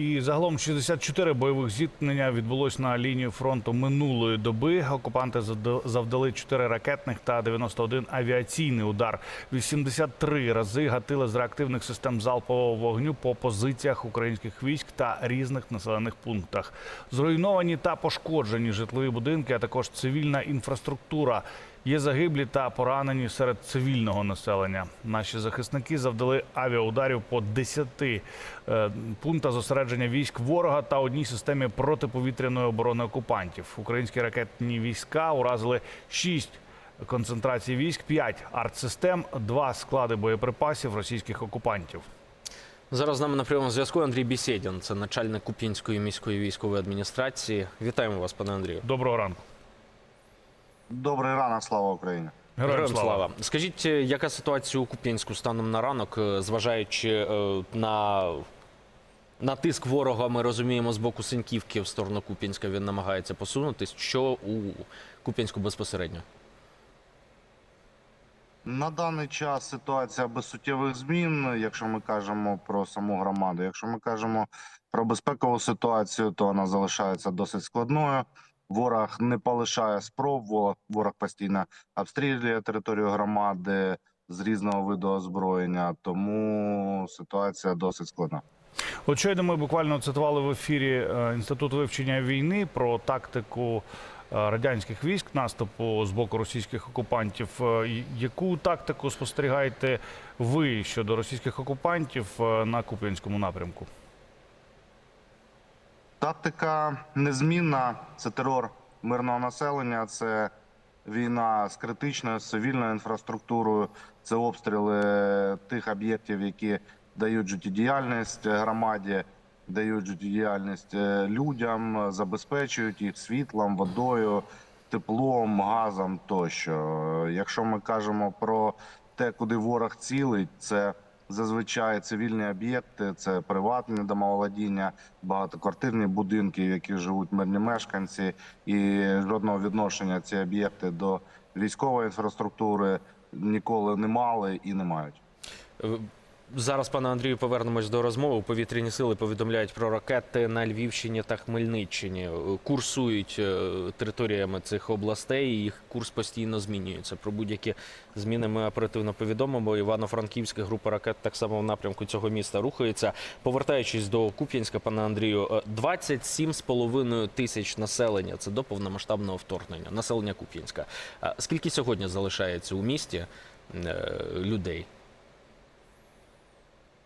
І загалом 64 бойових зіткнення відбулось на лінії фронту минулої доби. Окупанти завда- завдали 4 ракетних та 91 авіаційний удар. 83 рази гатили з реактивних систем залпового вогню по позиціях українських військ та різних населених пунктах. Зруйновані та пошкоджені житлові будинки, а також цивільна інфраструктура. Є загиблі та поранені серед цивільного населення. Наші захисники завдали авіаударів по 10 е, пунктах зосередження військ ворога та одній системі протиповітряної оборони окупантів. Українські ракетні війська уразили 6 концентрацій військ, 5 артсистем, 2 склади боєприпасів російських окупантів. Зараз з нами на прямому зв'язку Андрій Бісєдін, це начальник Куп'янської міської військової адміністрації. Вітаємо вас, пане Андрію. Доброго ранку. Добрий ранок, слава Україні. Героям слава. Скажіть, е, яка ситуація у Куп'янську станом на ранок, е, зважаючи е, на, на тиск ворога, ми розуміємо, з боку Синьківки в сторону Куп'янська він намагається посунутись. Що у Куп'янську безпосередньо? На даний час ситуація без суттєвих змін, якщо ми кажемо про саму громаду. Якщо ми кажемо про безпекову ситуацію, то вона залишається досить складною. Ворог не полишає спроб, ворог, постійно обстрілює територію громади з різного виду озброєння, тому ситуація досить складна. От щойно ми буквально цитували в ефірі е, інститут вивчення війни про тактику е, радянських військ наступу з боку російських окупантів. Е, Яку тактику спостерігаєте ви щодо російських окупантів на Куп'янському напрямку? Тактика незмінна. Це терор мирного населення, це війна з критичною з цивільною інфраструктурою, це обстріли тих об'єктів, які дають життєдіяльність громаді, дають життєдіяльність е, людям, забезпечують їх світлом, водою, теплом, газом тощо. Якщо ми кажемо про те, куди ворог цілить, це зазвичай цивільні об'єкти, це приватні домоволодіння, багатоквартирні будинки, в яких живуть мирні мешканці, і жодного відношення ці об'єкти до військової інфраструктури ніколи не мали і не мають. Е, Зараз, пане Андрію, повернемось до розмови. Повітряні сили повідомляють про ракети на Львівщині та Хмельниччині. Е, Курсують е, територіями цих областей. Їх курс постійно змінюється. Про будь-які зміни ми оперативно повідомимо. Івано-Франківська група ракет так само в напрямку цього міста рухається. Повертаючись до Куп'янська, пане Андрію, е, 27,5 тисяч населення. Це до повномасштабного вторгнення. Населення Куп'янська. Скільки сьогодні залишається у місті е, людей?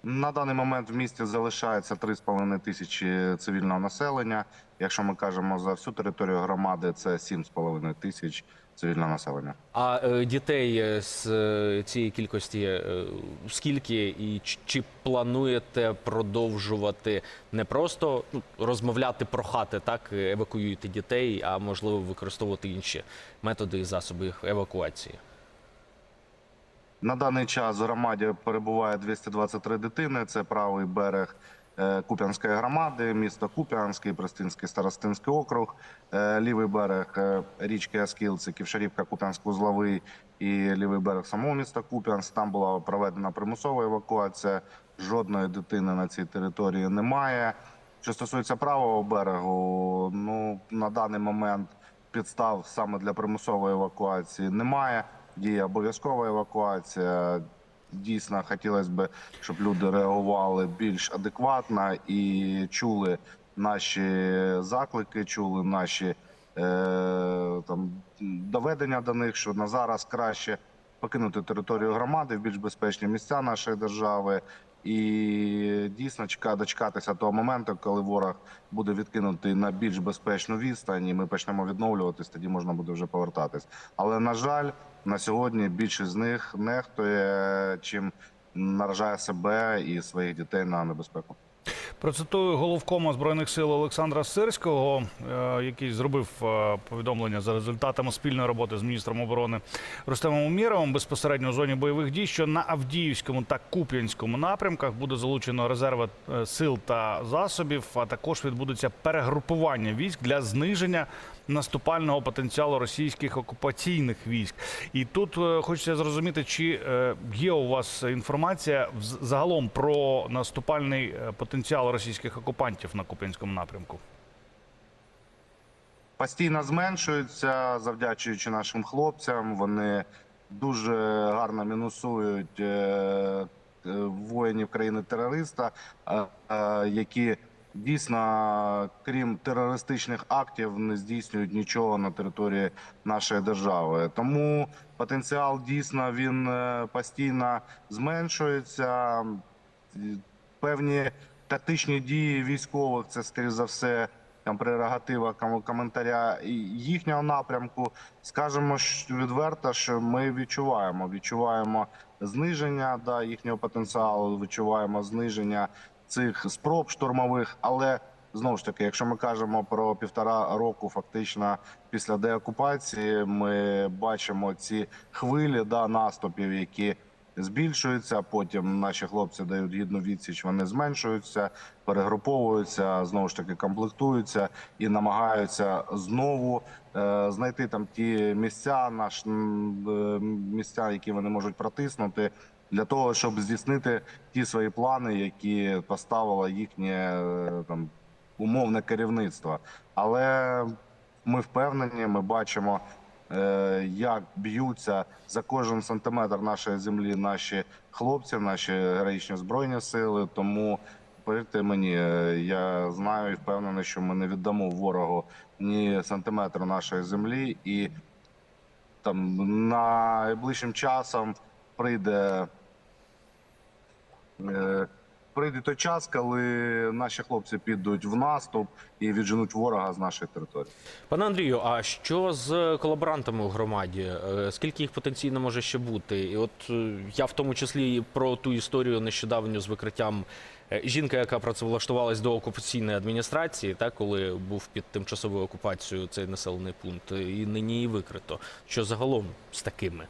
На даний момент в місті залишається 3,5 тисячі цивільного населення. Якщо ми кажемо за всю територію громади, це 7,5 тисяч цивільного населення. А е, дітей е, з е, цієї кількості е, скільки і ч- чи плануєте продовжувати не просто ну, розмовляти про хати, так евакуюєте дітей, а можливо використовувати інші методи і засоби їх евакуації? На даний час в громаді перебуває 223 дитини. Це правий берег е, Куп'янської громади, місто Куп'янський, Пристинський, Старостинський округ, е, лівий берег е, річки Аскіл, це Ківшарівка, Куп'янськ-Узловий і лівий берег самого міста Куп'янськ. Там була проведена примусова евакуація. Жодної дитини на цій території немає. Що стосується правого берегу, ну на даний момент підстав саме для примусової евакуації немає. Діє обов'язкова евакуація. Дійсно, хотілося б, щоб люди реагували більш адекватно і чули наші заклики, чули наші е, там доведення до них, що на зараз краще покинути територію громади в більш безпечні місця нашої держави. І дійсно дочекатися того моменту, коли ворог буде відкинутий на більш безпечну відстань, і ми почнемо відновлюватись, тоді можна буде вже повертатись. Але на жаль, на сьогодні більшість з них нехтує, чим наражає себе і своїх дітей на небезпеку. Процитую головкома збройних сил Олександра Сирського, е, який зробив е, повідомлення за результатами спільної роботи з міністром оборони Рустемом Умєровим безпосередньо в зоні бойових дій, що на Авдіївському та Куп'янському напрямках буде залучено резерви е, сил та засобів, а також відбудеться перегрупування військ для зниження наступального потенціалу російських окупаційних військ. І тут хочеться зрозуміти, чи є у вас інформація загалом про наступальний е, потенціал російських окупантів на Куп'янському напрямку? постійно зменшуються, завдячуючи нашим хлопцям. Вони дуже гарно мінусують е, е, воїнів країни-терориста, е, які дійсно, крім терористичних актів, не здійснюють нічого на території нашої держави. Тому потенціал дійсно він постійно зменшується. Певні тактичні дії військових це скоріш за все там прерогатива коментаря їхнього напрямку. Скажемо відверто, що ми відчуваємо. Відчуваємо зниження да, їхнього потенціалу, відчуваємо зниження цих спроб штурмових. Але знову ж таки, якщо ми кажемо про півтора року, фактично після деокупації, ми бачимо ці хвилі да, наступів, які збільшуються. Потім наші хлопці дають гідну відсіч, вони зменшуються, перегруповуються, знову ж таки комплектуються і намагаються знову е, знайти там ті місця, наш е, місця, які вони можуть протиснути. Для того щоб здійснити ті свої плани, які поставило їхнє е, там умовне керівництво. Але ми впевнені, ми бачимо, як б'ються за кожен сантиметр нашої землі наші хлопці, наші героїчні збройні сили. Тому повірте мені, е, я знаю і впевнений, що ми не віддамо ворогу ні сантиметру нашої землі, і там найближчим часом прийде. Прийде той час, коли наші хлопці підуть в наступ і відженуть ворога з нашої території. Пане Андрію, а що з колаборантами у громаді? Е, Скільки їх потенційно може ще бути? І от е, я в тому числі про ту історію нещодавню з викриттям е, жінки, яка працевлаштувалась до окупаційної адміністрації, так коли був під тимчасовою окупацією цей населений пункт, і нині її викрито. Що загалом з такими?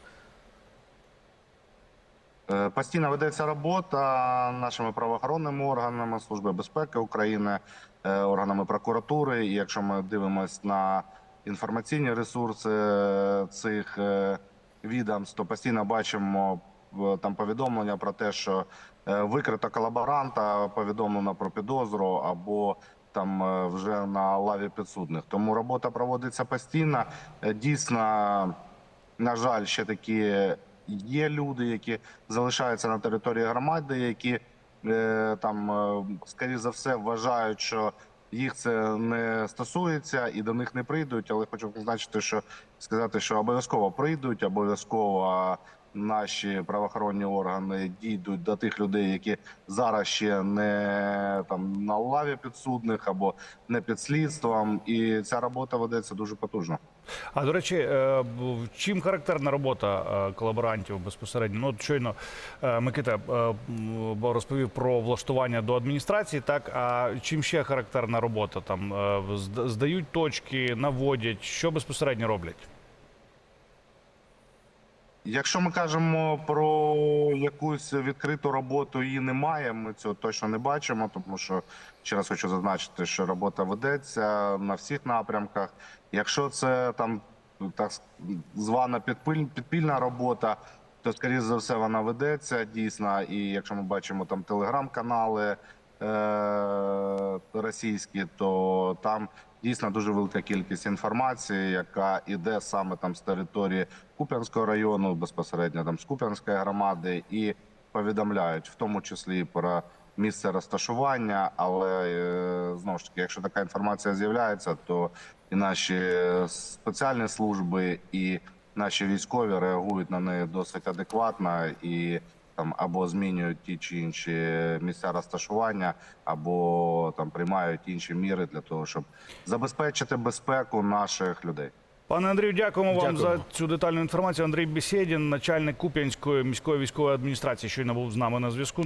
Е, Постійно ведеться робота нашими правоохоронними органами Служби безпеки України, е, органами прокуратури. І якщо ми дивимося на інформаційні ресурси е, цих відомств, то постійно бачимо там повідомлення про те, що викрито колаборанта, повідомлено про підозру або там вже на лаві підсудних. Тому робота проводиться постійно. Дійсно, на жаль, ще такі є люди, які залишаються на території громади, які е, там, скоріш скоріше за все, вважають, що їх це не стосується і до них не прийдуть. Але хочу зазначити, що сказати, що обов'язково прийдуть, обов'язково наші правоохоронні органи дійдуть до тих людей, які зараз ще не там на лаві підсудних або не під слідством. І ця робота ведеться дуже потужно. А до речі, е, чим характерна робота е, колаборантів безпосередньо? Ну, от щойно е, Микита розповів про влаштування до адміністрації. Так а чим ще характерна робота? Там здають точки, наводять, що безпосередньо роблять? Якщо ми кажемо про якусь відкриту роботу, її немає. Ми цього точно не бачимо, тому що ще раз хочу зазначити, що робота ведеться на всіх напрямках. Якщо це там так звана підпільна робота, то скоріше за все вона ведеться дійсно. І якщо ми бачимо там телеграм-канали російські, то там дійсно дуже велика кількість інформації, яка іде саме там з території Куп'янського району, безпосередньо там з Куп'янської громади, і повідомляють в тому числі про місце розташування. Але е, знову ж таки, якщо така інформація з'являється, то і наші е, спеціальні служби, і наші військові реагують на неї досить адекватно і там або змінюють ті чи інші місця розташування, або там приймають інші міри для того, щоб забезпечити безпеку наших людей. Пане Андрію, дякуємо вам за цю детальну інформацію. Андрій Бесєдін, начальник Куп'янської міської військової адміністрації, щойно був з нами на зв'язку.